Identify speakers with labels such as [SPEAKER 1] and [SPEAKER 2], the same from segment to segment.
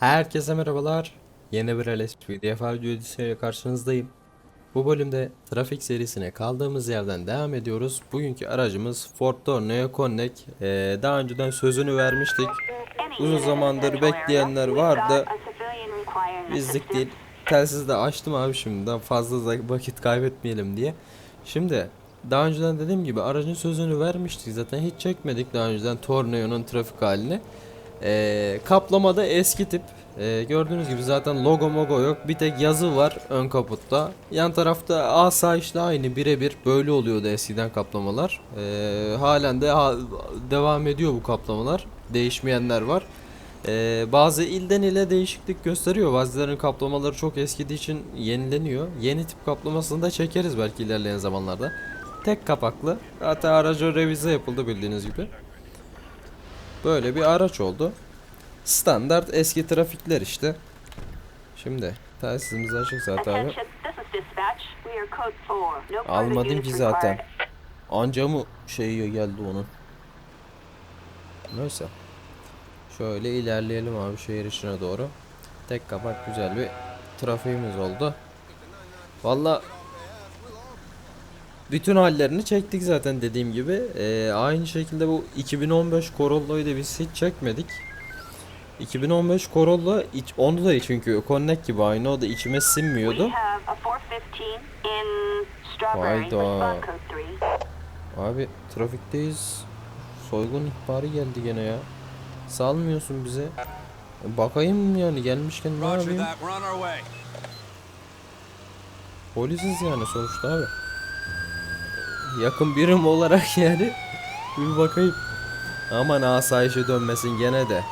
[SPEAKER 1] Herkese merhabalar. Yeni bir LSP DFR videosuyla karşınızdayım. Bu bölümde trafik serisine kaldığımız yerden devam ediyoruz. Bugünkü aracımız Ford Tornado Connect. Ee, daha önceden sözünü vermiştik.
[SPEAKER 2] Uzun zamandır bekleyenler vardı.
[SPEAKER 1] Bizlik değil. Telsizi de açtım abi şimdiden fazla vakit kaybetmeyelim diye. Şimdi daha önceden dediğim gibi aracın sözünü vermiştik zaten hiç çekmedik daha önceden Tornado'nun trafik halini. Ee, kaplamada eski tip. Ee, gördüğünüz gibi zaten logo mogo yok. Bir tek yazı var ön kaputta. Yan tarafta asayişle aynı birebir böyle oluyordu eskiden kaplamalar. Ee, halen de ha- devam ediyor bu kaplamalar. Değişmeyenler var. Ee, bazı ilden ile değişiklik gösteriyor. Bazılarının kaplamaları çok eskidiği için yenileniyor. Yeni tip kaplamasını da çekeriz belki ilerleyen zamanlarda. Tek kapaklı. Hatta araca revize yapıldı bildiğiniz gibi. Böyle bir araç oldu. Standart eski trafikler işte. Şimdi telsizimiz açık zaten abi. Almadım ki zaten. Anca mı şey geldi onun. Neyse. Şöyle ilerleyelim abi şehir içine doğru. Tek kapak güzel bir trafiğimiz oldu. Valla bütün hallerini çektik zaten dediğim gibi. Ee, aynı şekilde bu 2015 Corolla'yı da biz hiç çekmedik. 2015 Corolla iç, onu da çünkü Connect gibi aynı o da içime sinmiyordu. Hayda. Abi trafikteyiz. Soygun ihbarı geldi gene ya. Salmıyorsun bize. Bakayım yani gelmişken ne yapayım? Polisiz yani sonuçta abi. Yakın birim olarak yani bir bakayım. Aman asayişe dönmesin gene de.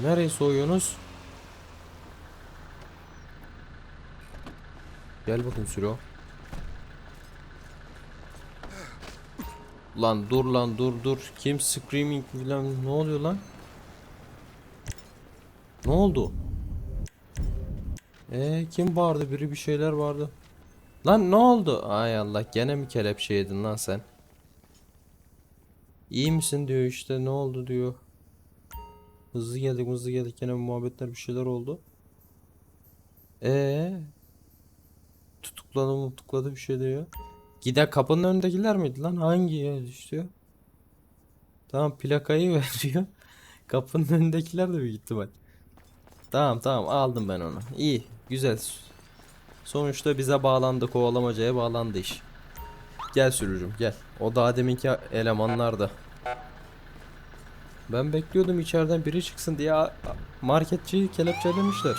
[SPEAKER 1] Nereye soyuyorsunuz? Gel bakayım Sülo. Lan dur lan dur dur. Kim screaming falan ne oluyor lan? Ne oldu? Ee kim bağırdı? Biri bir şeyler vardı. Lan ne oldu? Ay Allah gene mi kelepçe yedin lan sen? İyi misin diyor işte ne oldu diyor. Hızlı geldik hızlı geldik gene muhabbetler bir şeyler oldu. Ee tutukladı tutukladı bir şey diyor. Gider kapının önündekiler miydi lan? Hangi ya düşüyor? Tamam plakayı veriyor. Kapının önündekiler de bir ihtimal. Tamam tamam aldım ben onu. İyi güzel. Sonuçta bize bağlandı kovalamacaya bağlandı iş. Gel sürücüm gel. O daha deminki elemanlar da. Ben bekliyordum içeriden biri çıksın diye marketçiyi kelepçelemişler.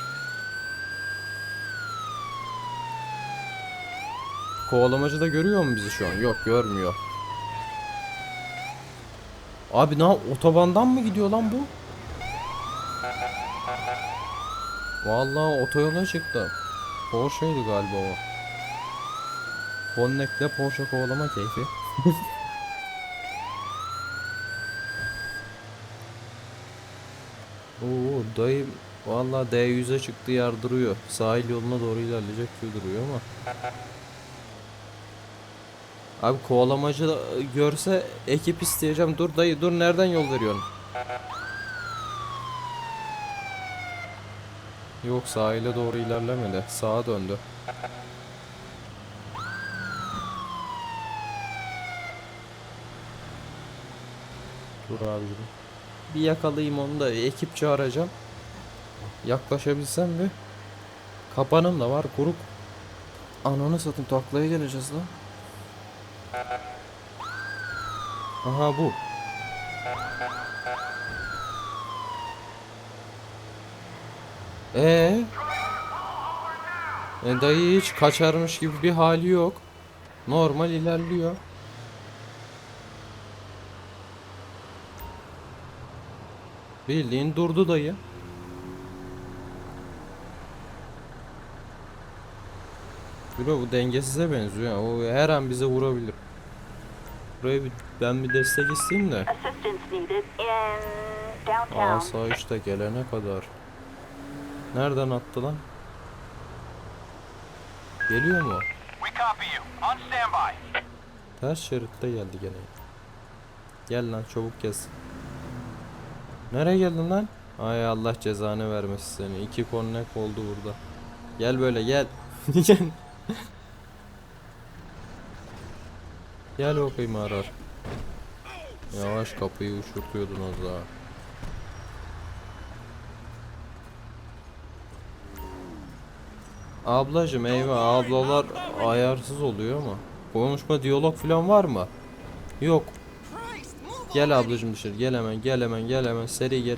[SPEAKER 1] Kovalamacı da görüyor mu bizi şu an? Yok görmüyor. Abi ne otobandan mı gidiyor lan bu? Vallahi otoyola çıktı. Porsche'ydi galiba o. Connect'le Porsche kovalama keyfi. Oo dayı vallahi D100'e çıktı yardırıyor. Sahil yoluna doğru ilerleyecek gibi duruyor ama. Abi kovalamacı görse ekip isteyeceğim. Dur dayı dur nereden yol veriyorsun? Yok sahile doğru ilerlemedi. Sağa döndü. Dur abicim. Bir yakalayayım onu da ekip çağıracağım. Yaklaşabilsem bir. Kapanım da var kuruk. Ananı satayım taklaya geleceğiz lan. Aha bu. Ee? E dayı hiç kaçarmış gibi bir hali yok. Normal ilerliyor. Bildiğin durdu dayı. Bro bu dengesiz'e benziyor. O her an bize vurabilir. Buraya bir, ben bir destek isteyeyim de.
[SPEAKER 2] Downtown.
[SPEAKER 1] Asayiş de gelene kadar. Nereden attı lan? Geliyor mu?
[SPEAKER 3] We copy you. On standby.
[SPEAKER 1] Ters şeritte geldi gene. Gel lan çabuk kes. Nereye geldin lan? Ay Allah cezanı vermesin seni. İki konnek oldu burada. Gel böyle gel. gel. gel bakayım arar. Yavaş kapıyı uçurtuyordun az daha. Ablacım eyvah ablalar ayarsız oluyor mu? Konuşma diyalog falan var mı? Yok. Gel ablacım dışarı gel hemen gel hemen gel hemen seri gel.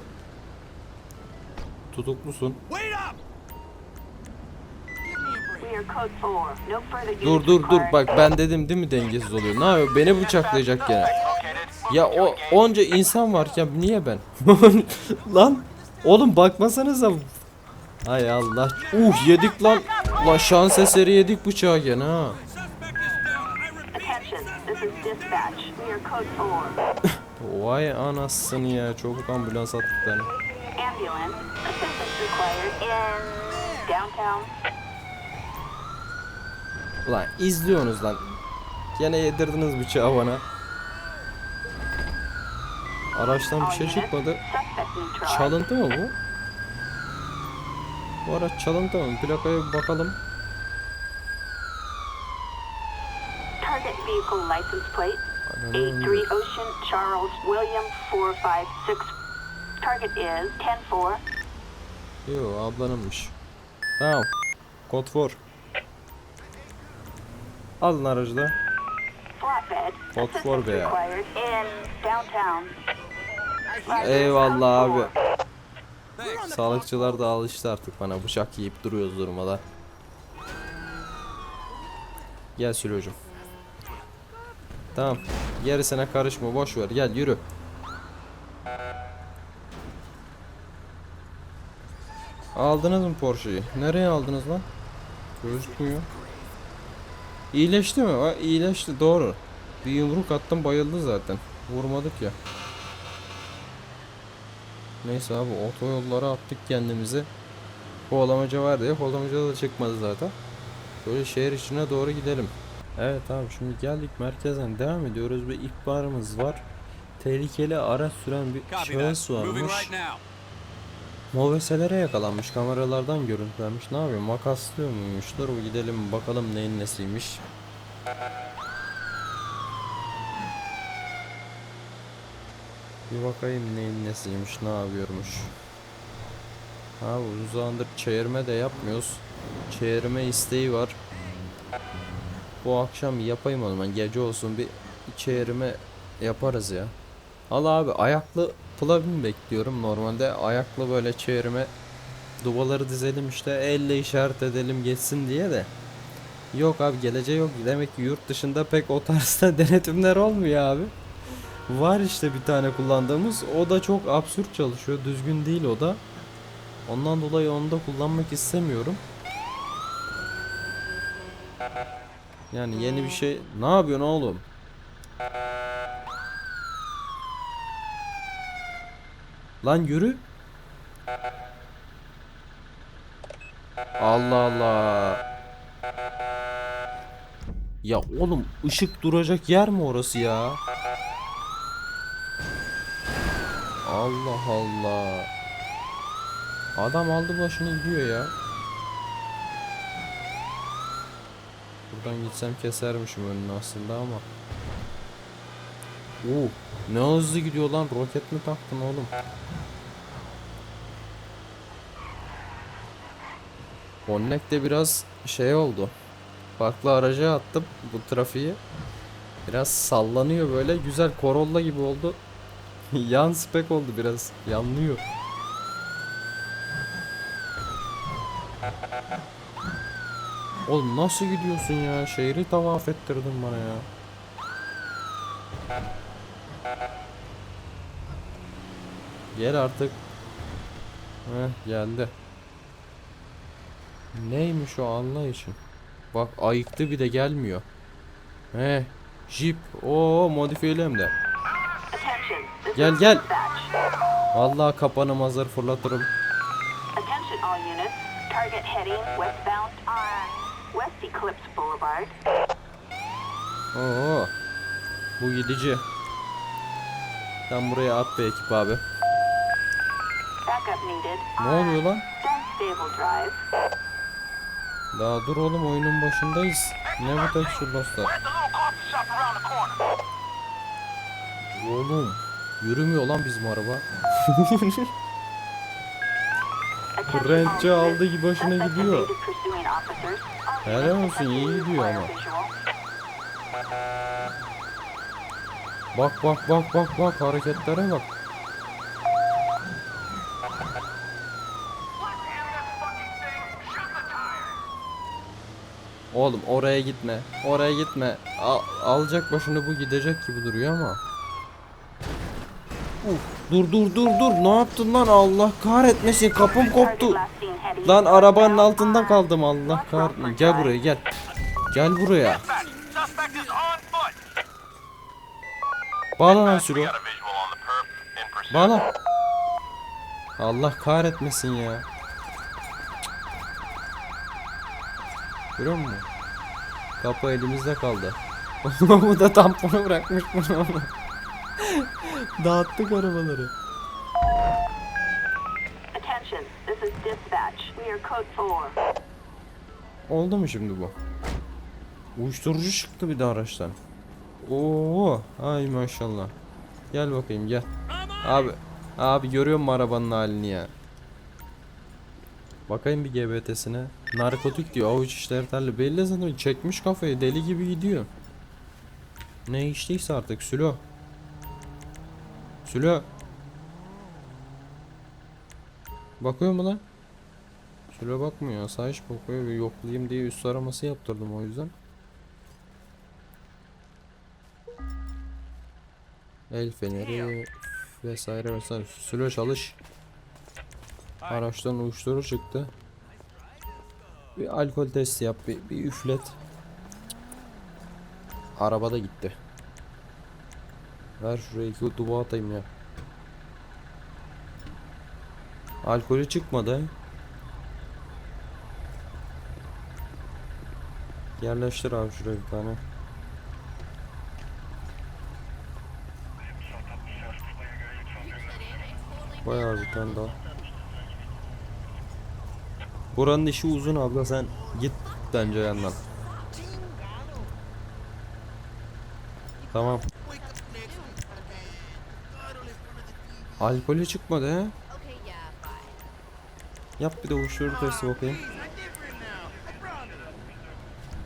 [SPEAKER 1] Tutuklusun.
[SPEAKER 3] Wait up!
[SPEAKER 2] We are code 4. No further
[SPEAKER 1] Dur dur dur bak ben dedim değil mi dengesiz oluyor. Ne yapıyor? Beni bıçaklayacak gene. Ya o onca insan varken niye ben? lan oğlum bakmasanıza. Hay Allah. Uh yedik lan. Lan şans eseri yedik bıçağı gene ha.
[SPEAKER 2] Attention, this is dispatch. We are code 4.
[SPEAKER 1] Vay anasını ya. Çabuk ambulans at bir tane.
[SPEAKER 2] Ambulance. Assistance required in downtown.
[SPEAKER 1] Ulan izliyorsunuz lan. Gene yedirdiniz bıçağı bana. Araçtan bir şey çıkmadı. Çalıntı mı bu? Bu araç çalıntı mı? Plakaya bir bakalım.
[SPEAKER 2] Target vehicle license plate.
[SPEAKER 1] Ananı
[SPEAKER 2] 83 Ocean Charles William 456. Target is 104.
[SPEAKER 1] Yo ablanınmış. Tamam. Kod 4. Alın aracı da.
[SPEAKER 2] Assistance
[SPEAKER 1] 4 be ya. Eyvallah abi. Sağlıkçılar da alıştı artık bana bıçak yiyip duruyoruz durmadan. Gel Sülocuğum. Tamam. Gerisine karışma boş ver gel yürü. Aldınız mı Porsche'yi? Nereye aldınız lan? Gözükmüyor. İyileşti mi? Ha, iyileşti doğru. Bir yumruk attım bayıldı zaten. Vurmadık ya. Neyse abi otoyollara attık kendimizi. Kovalamaca vardı ya kovalamaca da çıkmadı zaten. Böyle şehir içine doğru gidelim. Evet abi şimdi geldik merkezden devam ediyoruz. Bir ihbarımız var. Tehlikeli araç süren bir şahıs varmış. Moveselere yakalanmış kameralardan görüntülenmiş. Ne yapıyor? Makaslıyor muymuş? Dur bir gidelim bakalım neyin nesiymiş. Bir bakayım neyin nesiymiş, ne yapıyormuş. Abi uzun zamandır çevirme de yapmıyoruz. Çevirme isteği var. Bu akşam yapayım o zaman. Gece olsun bir çevirme yaparız ya. Al abi ayaklı plugin bekliyorum. Normalde ayaklı böyle çevirme dubaları dizelim işte elle işaret edelim geçsin diye de. Yok abi geleceği yok. Demek ki yurt dışında pek o tarzda denetimler olmuyor abi. Var işte bir tane kullandığımız. O da çok absürt çalışıyor. Düzgün değil o da. Ondan dolayı onu da kullanmak istemiyorum. Yani yeni bir şey. Ne yapıyorsun oğlum? Lan yürü. Allah Allah. Ya oğlum ışık duracak yer mi orası ya? Allah Allah. Adam aldı başını gidiyor ya. Buradan gitsem kesermişim önünü aslında ama. Oo, ne hızlı gidiyor lan roket mi taktın oğlum? Connect de biraz şey oldu. Farklı araca attım bu trafiği. Biraz sallanıyor böyle güzel Corolla gibi oldu. Yan spek oldu biraz. Yanlıyor. Oğlum nasıl gidiyorsun ya? Şehri tavaf ettirdin bana ya. Gel artık. Heh geldi. Neymiş o Allah için? Bak ayıktı bir de gelmiyor. Heh. Jeep. Oo modifiyeli hem de. Gel, gel. Vallahi kapanı mazar fırlatırım. Oo. Bu gidici. Sen buraya at bir ekip abi. Ne oluyor lan? Daha dur oğlum oyunun başındayız. Ne bu tek şu dostlar? Oğlum. Yürümüyor lan bizim araba.
[SPEAKER 2] All
[SPEAKER 1] aldı gibi başına gidiyor. Helal olsun, iyi gidiyor ama. Bak bak bak bak bak hareketlere bak. Oğlum oraya gitme. Oraya gitme. Al- alacak başını bu gidecek gibi duruyor ama. Dur dur dur dur. Ne yaptın lan? Allah kahretmesin. Kapım koptu. Lan arabanın altında kaldım. Allah kahretmesin. Gel buraya gel. Gel buraya. Bağla lan
[SPEAKER 3] pursuit.
[SPEAKER 1] Bağla. Allah kahretmesin ya. Görüyor musun? Kapı elimizde kaldı. Bu da tamponu bırakmış bunu. Dağıttık arabaları.
[SPEAKER 2] Attention, this is dispatch. We are code 4.
[SPEAKER 1] Oldu mu şimdi bu? Uyuşturucu çıktı bir de araçtan. Oo, ay maşallah. Gel bakayım gel. Abi, abi görüyor musun arabanın halini ya? Bakayım bir GBT'sine. Narkotik diyor, avuç işleri belli zaten çekmiş kafayı deli gibi gidiyor. Ne içtiyse artık Sülo. Sülo. Bakıyor mu lan? Sülo bakmıyor, asayiş bakıyor ve yoklayayım diye üst araması yaptırdım o yüzden. El feneri vesaire vesaire. Sülo çalış. Araçtan uyuşturucu çıktı. Bir alkol testi yap, bir, bir üflet. Arabada gitti. Ver şuraya iki duba atayım ya. Alkolü çıkmadı. Yerleştir abi şuraya bir tane. Bayağı bir tane daha. Buranın işi uzun abla sen git bence yandan. Tamam. Alkolü çıkmadı he. Yap bir de uyuşturucu testi bakayım.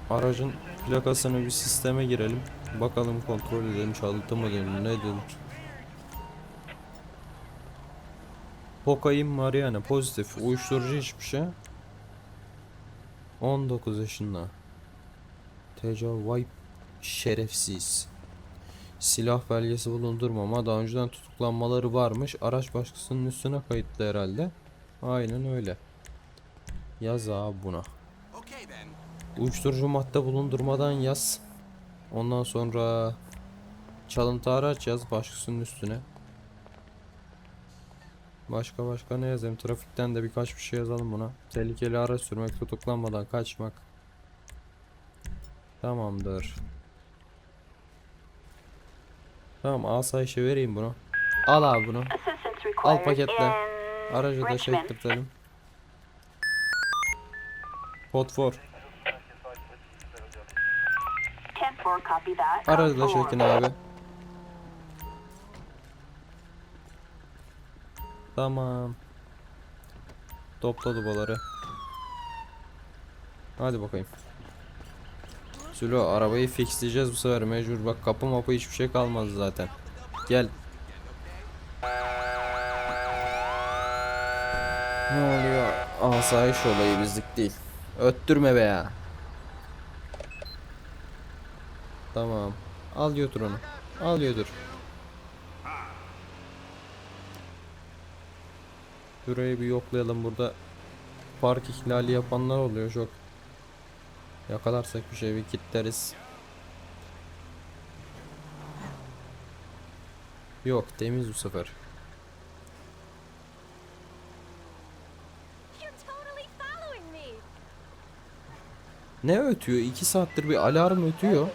[SPEAKER 1] Aracın plakasını bir sisteme girelim. Bakalım kontrol edelim çaldı mı dedim ne dedim. Kokain Mariana pozitif uyuşturucu içmiş ha. 19 yaşında. Tecavüz şerefsiz. Silah belgesi bulundurmama daha önceden tutuklanmaları varmış. Araç başkasının üstüne kayıtlı herhalde. Aynen öyle. Yaz abi buna. Uyuşturucu madde bulundurmadan yaz. Ondan sonra çalıntı araç yaz başkasının üstüne. Başka başka ne yazayım? Trafikten de birkaç bir şey yazalım buna. Tehlikeli araç sürmek, tutuklanmadan kaçmak. Tamamdır. Tamam asayişe vereyim bunu. Al abi bunu. Al paketle. Aracı da
[SPEAKER 2] Richmond.
[SPEAKER 1] çektirtelim. Kod 4.
[SPEAKER 2] 10-4, copy that.
[SPEAKER 1] Aracı da çekin abi. Tamam. Topla dubaları. Hadi bakayım. Sülo arabayı fixleyeceğiz bu sefer mecbur. Bak kapı mapı hiçbir şey kalmadı zaten. Gel. Ne oluyor? Asayiş olayı bizlik değil. Öttürme be ya. Tamam. Al götür onu. Al götür. Şurayı bir yoklayalım burada. Park ihlali yapanlar oluyor çok. Yakalarsak bir şey bir kilitleriz. Yok temiz bu sefer. Ne ötüyor? 2 saattir bir alarm ötüyor.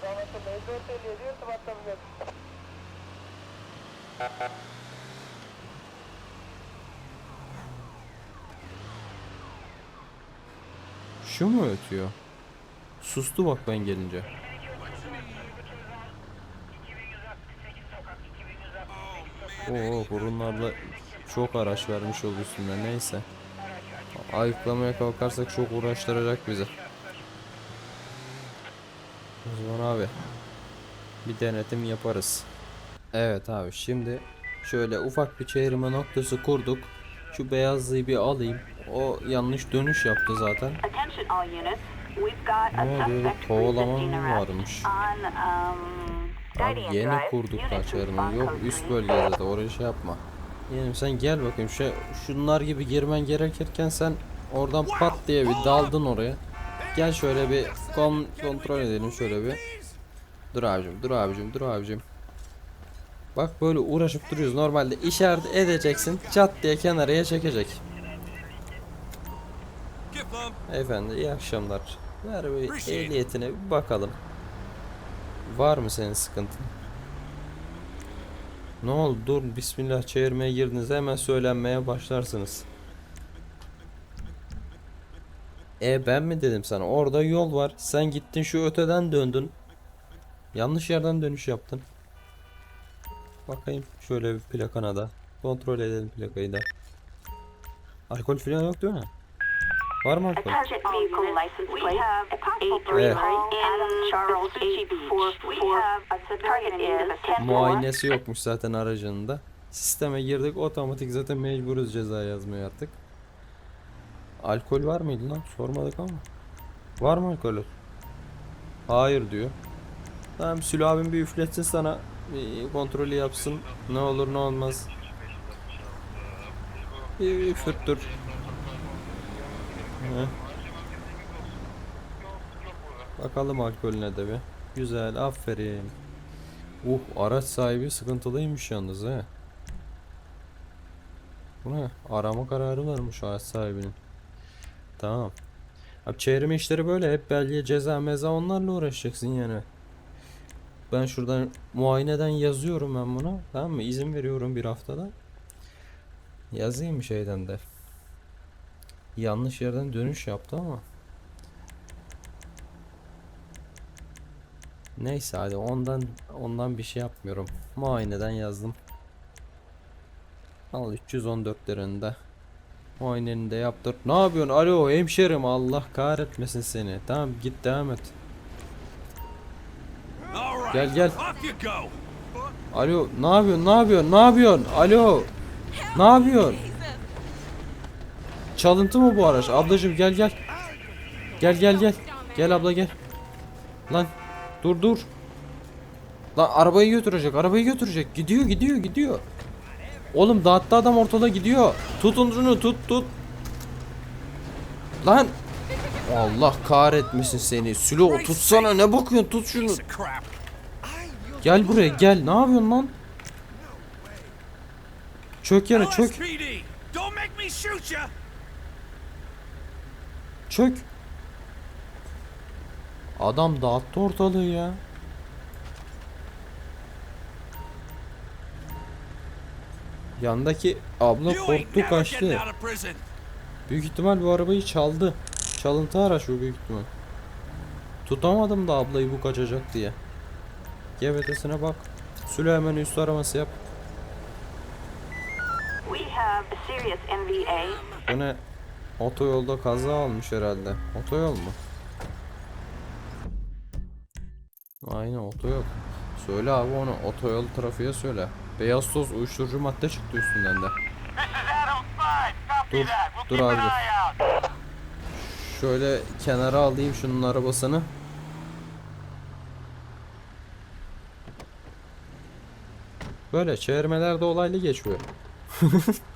[SPEAKER 1] Şu mu ötüyor? Sustu bak ben gelince. Oo burunlarla çok araç vermiş oluyorsun da neyse. Ayıklamaya kalkarsak çok uğraştıracak bizi. O zaman abi bir denetim yaparız. Evet abi şimdi şöyle ufak bir çevirme noktası kurduk. Şu beyazlıyı bir alayım. O yanlış dönüş yaptı zaten. Ne oluyor? Kovalama mı varmış?
[SPEAKER 2] on um,
[SPEAKER 1] Abi yeni kurduk kaçarını. Yok üst bölgede de oraya şey yapma. Yeğenim sen gel bakayım. Şu, şunlar gibi girmen gerekirken sen oradan pat diye bir daldın oraya. Gel şöyle bir kon kontrol edelim şöyle bir. Dur abicim, dur abicim, dur abicim. Bak böyle uğraşıp duruyoruz. Normalde işaret edeceksin. Çat diye kenarıya çekecek. Efendi iyi akşamlar. Ver bir ehliyetine bir bakalım. Var mı senin sıkıntın? Ne oldu? Dur bismillah çevirmeye girdiniz hemen söylenmeye başlarsınız. E ben mi dedim sana? Orada yol var. Sen gittin şu öteden döndün. Yanlış yerden dönüş yaptın. Bakayım şöyle bir plakana da. Kontrol edelim plakayı da. Alkol falan yok değil mi? Var mı
[SPEAKER 2] A
[SPEAKER 1] alkol?
[SPEAKER 2] target vehicle license plate. A possible
[SPEAKER 1] Evet.
[SPEAKER 2] 10
[SPEAKER 1] Muayenesi yokmuş zaten aracının da. Sisteme girdik otomatik zaten mecburuz ceza yazmaya artık. Alkol var mıydı lan? Sormadık ama. Var mı alkol? Hayır diyor. Tamam Sülü abim bir üfletsin sana. Bir kontrolü yapsın. Ne olur ne olmaz. Bir üfürttür. Heh. Bakalım alkolüne de bir. Güzel aferin. Uh araç sahibi sıkıntılıymış yalnız he. Bu ne? Arama kararı varmış araç sahibinin. Tamam. Abi çevreme işleri böyle hep belge ceza meza onlarla uğraşacaksın yani. Ben şuradan muayeneden yazıyorum ben buna. Tamam mı? İzin veriyorum bir haftada. Yazayım şeyden de. Yanlış yerden dönüş yaptı ama. Neyse hadi ondan ondan bir şey yapmıyorum. Muayeneden yazdım. Al 314 lirında. Muayeneni de yaptır. Ne yapıyorsun? Alo hemşerim Allah kahretmesin seni. Tamam git devam et. Gel gel. Alo ne yapıyorsun? Ne yapıyorsun? Ne yapıyorsun? Alo. Ne yapıyorsun? Çalıntı mı bu araç? Ablacım gel gel. Gel gel gel. Gel abla gel. Lan dur dur. Lan arabayı götürecek. Arabayı götürecek. Gidiyor gidiyor gidiyor. Oğlum dağıttı adam ortada gidiyor. Tutun şunu tut tut. Lan. Allah kahretmesin seni. Sülo tutsana ne bakıyorsun tut şunu. Gel buraya gel. Ne yapıyorsun lan? Çök yere çök. Çök. Adam dağıttı ortalığı ya. Yandaki abla korktu kaçtı. Büyük ihtimal bu arabayı çaldı. Çalıntı araç bu büyük ihtimal. Tutamadım da ablayı bu kaçacak diye. GBT'sine bak. Süleyman üstü araması yap. Bu ne? Otoyolda kaza almış herhalde. Otoyol mu? Aynen otoyol. Söyle abi onu otoyol trafiğe söyle. Beyaz toz uyuşturucu madde çıktı üstünden de.
[SPEAKER 3] This is Adam 5. Copy
[SPEAKER 1] Dur, dur abi. Şöyle kenara alayım şunun arabasını. Böyle çevirmelerde olaylı geçiyor.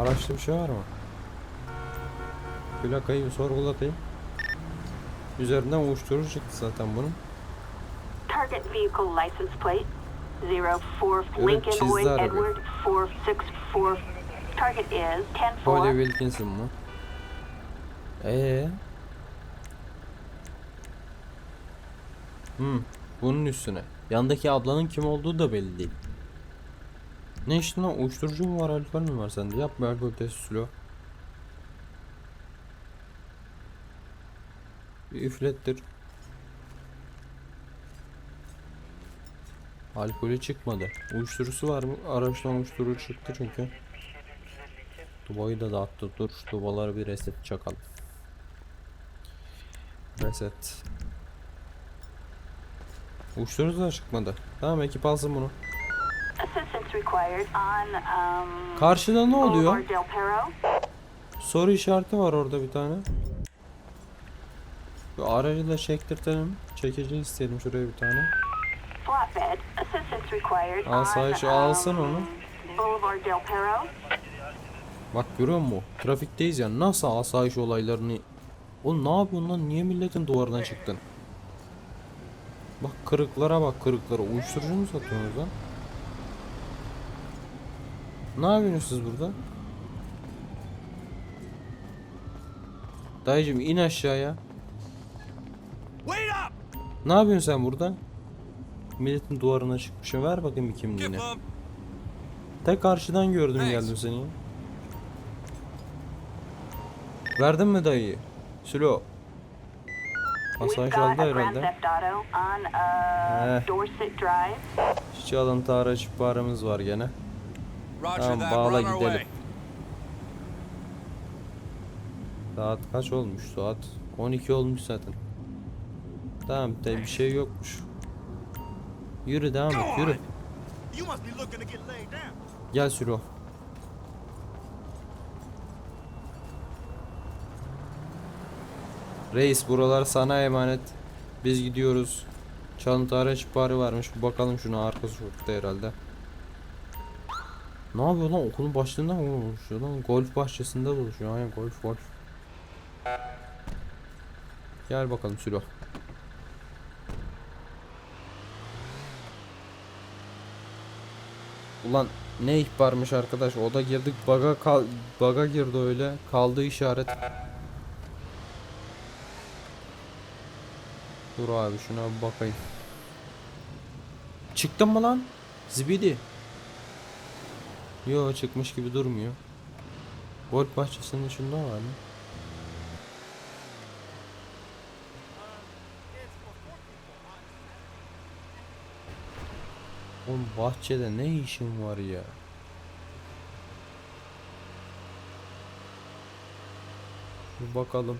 [SPEAKER 1] Araçta bir şey var mı? Plakayı bir sorgulatayım. Üzerinden uyuşturucu çıktı zaten bunun.
[SPEAKER 2] Target vehicle license plate 04
[SPEAKER 1] Evet,
[SPEAKER 2] Lincoln
[SPEAKER 1] çizdi
[SPEAKER 2] Wade
[SPEAKER 1] arabayı.
[SPEAKER 2] Edward 464. Target is 10
[SPEAKER 1] Holly Wilkinson mı? Ee. Hmm, bunun üstüne. Yandaki ablanın kim olduğu da belli değil. Ne işte lan uyuşturucu mu var alkol mü var sende? Yapma alkol testi silo. Bir üflettir. Alkolü çıkmadı. Uyuşturucusu var mı? Araçtan uyuşturucu çıktı çünkü. Dubayı da dağıttı. Dur dubaları bir reset çakalım. Reset. Uyuşturucu da çıkmadı. Tamam ekip alsın bunu.
[SPEAKER 2] Um
[SPEAKER 1] Karşıda ne oluyor? Soru işareti var orada bir tane. Şu aracı da çektirtelim. Çekici isteyelim şuraya bir tane. Asayiş alsın
[SPEAKER 2] um,
[SPEAKER 1] onu. Bak görüyor musun? Trafikteyiz ya. Nasıl asayiş olaylarını... Oğlum ne yapıyorsun lan? Niye milletin duvarına çıktın? Bak kırıklara bak kırıklara. Uyuşturucu mu satıyorsunuz lan? Ne yapıyorsunuz siz burada? Dayıcım in aşağıya.
[SPEAKER 3] Wait up!
[SPEAKER 1] Ne yapıyorsun sen burada? Milletin duvarına çıkmışsın. Ver bakayım bir kimliğini. Tek karşıdan gördüm geldim seni. ya. Verdin mi dayıyı? Sülo.
[SPEAKER 2] Got
[SPEAKER 1] aldı herhalde.
[SPEAKER 2] Uh,
[SPEAKER 1] Eh.
[SPEAKER 2] Drive.
[SPEAKER 1] Çiçeği alıntı araç ihbarımız var gene. Tamam bağla gidelim. Saat kaç olmuş saat? 12 olmuş zaten. Tamam de bir şey yokmuş. Yürü devam et yürü. Gel Sülo. Reis buralar sana emanet. Biz gidiyoruz. Çalıntı araç ihbarı varmış. Bakalım şuna arka sokakta herhalde. Ne yapıyor lan okulun başlığında mı oluşuyor lan? Golf bahçesinde dolaşıyor. Aynen golf golf. Gel bakalım Sülo. Ulan ne ihbarmış arkadaş o da girdik baga kal baga girdi öyle kaldı işaret. Dur abi şuna bakayım. Çıktın mı lan? Zibidi. Yo çıkmış gibi durmuyor. Golf bahçesinin dışında var mı? Oğlum bahçede ne işin var ya? Bir bakalım.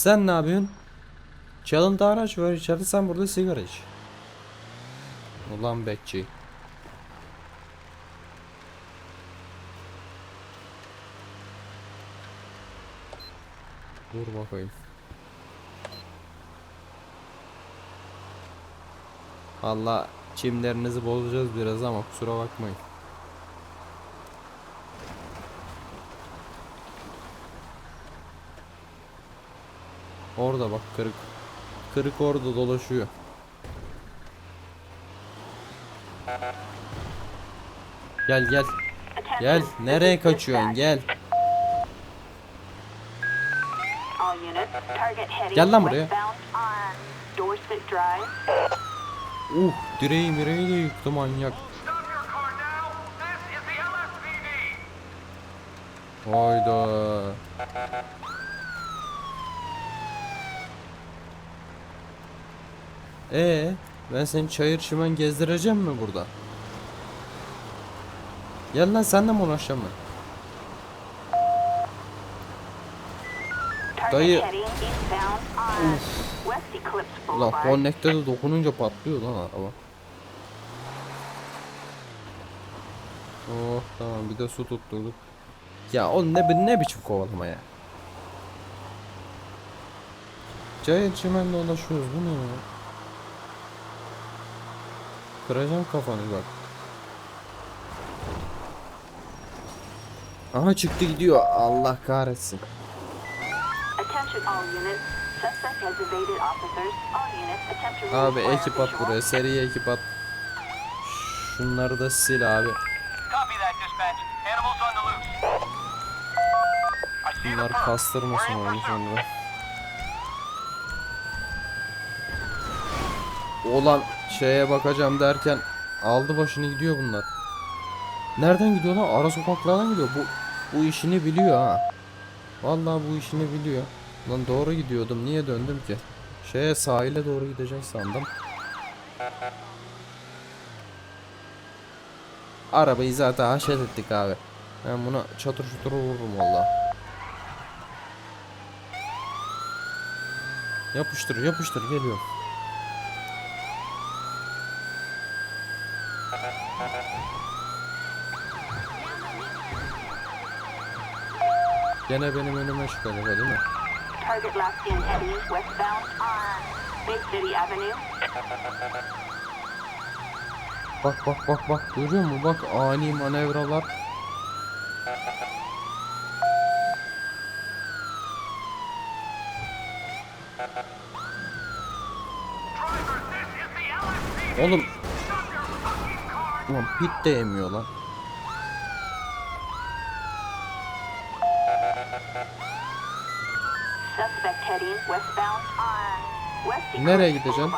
[SPEAKER 1] Sen ne yapıyorsun? Çalıntı araç var içeride sen burada sigara iç. Ulan bekçi. Dur bakayım. Valla çimlerinizi bozacağız biraz ama kusura bakmayın. Orada bak kırık. Kırık orada dolaşıyor. Gel gel. Gel. Nereye kaçıyorsun? Gel. Gel lan buraya. Uh direği mireği de yıktı manyak.
[SPEAKER 3] Stop
[SPEAKER 1] Ee, ben seni çayır çimen gezdireceğim mi burada? Gel lan sen de mi uğraşacağım ben? Dayı. Ulan
[SPEAKER 2] Boulevard.
[SPEAKER 1] connect'e de dokununca patlıyor lan araba. Oh tamam bir de su tutturduk. Ya o ne ne biçim kovalama ya. Cahil çimenle ulaşıyoruz. Bu ne ya? Kıracağım kafanı bak. Aha çıktı gidiyor. Allah kahretsin. Abi ekip at buraya. Seri ekip at. Şunları da sil abi. Bunlar kastırmasın onu sonra. Olan şeye bakacağım derken aldı başını gidiyor bunlar. Nereden gidiyor lan? Ara sokaklardan gidiyor. Bu bu işini biliyor ha. Vallahi bu işini biliyor. Lan doğru gidiyordum. Niye döndüm ki? Şeye sahile doğru gideceğiz sandım. Arabayı zaten haşet ettik abi. Ben buna çatır çutur vururum valla. Yapıştır yapıştır geliyor. Gene benim önüme çıkacak değil mi?
[SPEAKER 2] Target last seen heading westbound on Big City Avenue.
[SPEAKER 1] Bak bak bak bak görüyor musun? Bak ani manevralar. Oğlum ulan pit de yemiyor lan.
[SPEAKER 2] Suspect heading westbound on West
[SPEAKER 1] Nereye?
[SPEAKER 2] Boulevard.
[SPEAKER 1] Nereye gideceksin?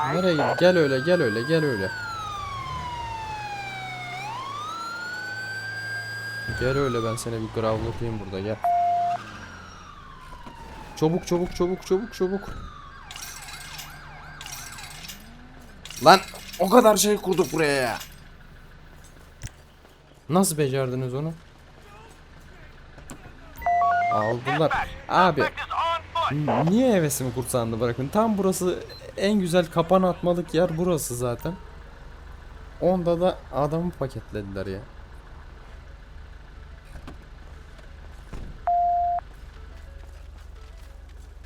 [SPEAKER 1] Gel öyle gel öyle gel öyle. Gel öyle ben seni bir gravlatayım burada gel. Çabuk çabuk çabuk çabuk çabuk. Lan o kadar şey kurduk buraya ya. Nasıl becerdiniz onu? Aldılar. Abi Niye hevesimi kursandı bırakın? Tam burası en güzel kapan atmalık yer burası zaten. Onda da adamı paketlediler ya.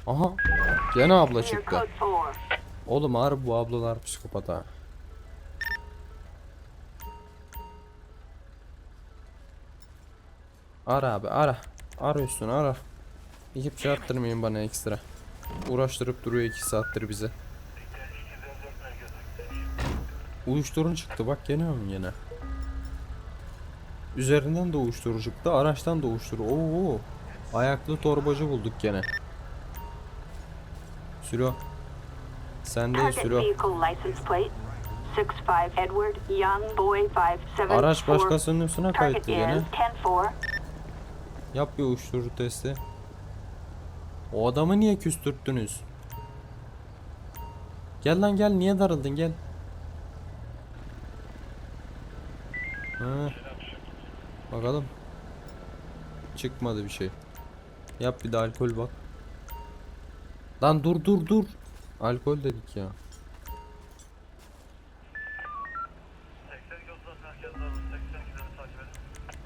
[SPEAKER 1] Aha. Gene abla çıktı.
[SPEAKER 2] code 4.
[SPEAKER 1] Oğlum harbi bu ablalar psikopat ha. Ara abi ara. Ara ara. Ekip çarptırmayın bana ekstra. Uğraştırıp duruyor 2 saattir bize. Uyuşturucu çıktı bak gene mi gene. Üzerinden de uyuşturucu çıktı, araçtan da uyuşturucu. Oo. Ayaklı torbacı bulduk gene. Sülo. Sen
[SPEAKER 2] Target
[SPEAKER 1] Sülo.
[SPEAKER 2] vehicle license plate 65 Edward Young Boy 57
[SPEAKER 1] Araç başkasının üstüne kayıtlı gene.
[SPEAKER 2] is 10-4.
[SPEAKER 1] Yap bir uyuşturucu testi. O adamı niye küstürttünüz? Gel lan gel niye darıldın gel. Ha. Bakalım. Çıkmadı bir şey. Yap bir de alkol bak. Lan dur dur dur. Alkol dedik ya.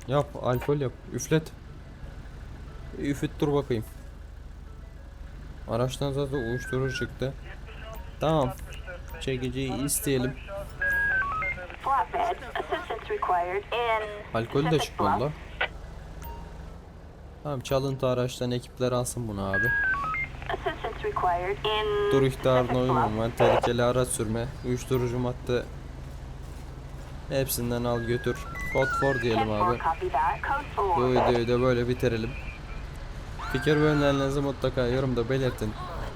[SPEAKER 1] Yap alkol yap. Üflet. Üflet dur bakayım. Araçtan zaten uyuşturucu çıktı. Tamam. Çekiciyi isteyelim. Alkolü de
[SPEAKER 2] Pacific
[SPEAKER 1] çıkmadı
[SPEAKER 2] Bluff.
[SPEAKER 1] la. Tamam çalıntı araçtan ekipler alsın bunu abi. Dur ihtarına
[SPEAKER 2] Pacific
[SPEAKER 1] uymam
[SPEAKER 2] Bluff.
[SPEAKER 1] ben. Tehlikeli araç sürme. Uyuşturucu madde. Hepsinden al götür. Kod 4 diyelim
[SPEAKER 2] 10-4
[SPEAKER 1] abi.
[SPEAKER 2] copy that. Code 4.
[SPEAKER 1] Bu videoyu da böyle bitirelim. Fikir ve önerilerinizi mutlaka yorumda belirtin.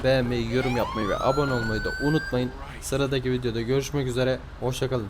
[SPEAKER 1] Beğenmeyi, yorum yapmayı ve abone olmayı da unutmayın. Sıradaki videoda görüşmek üzere. Hoşçakalın.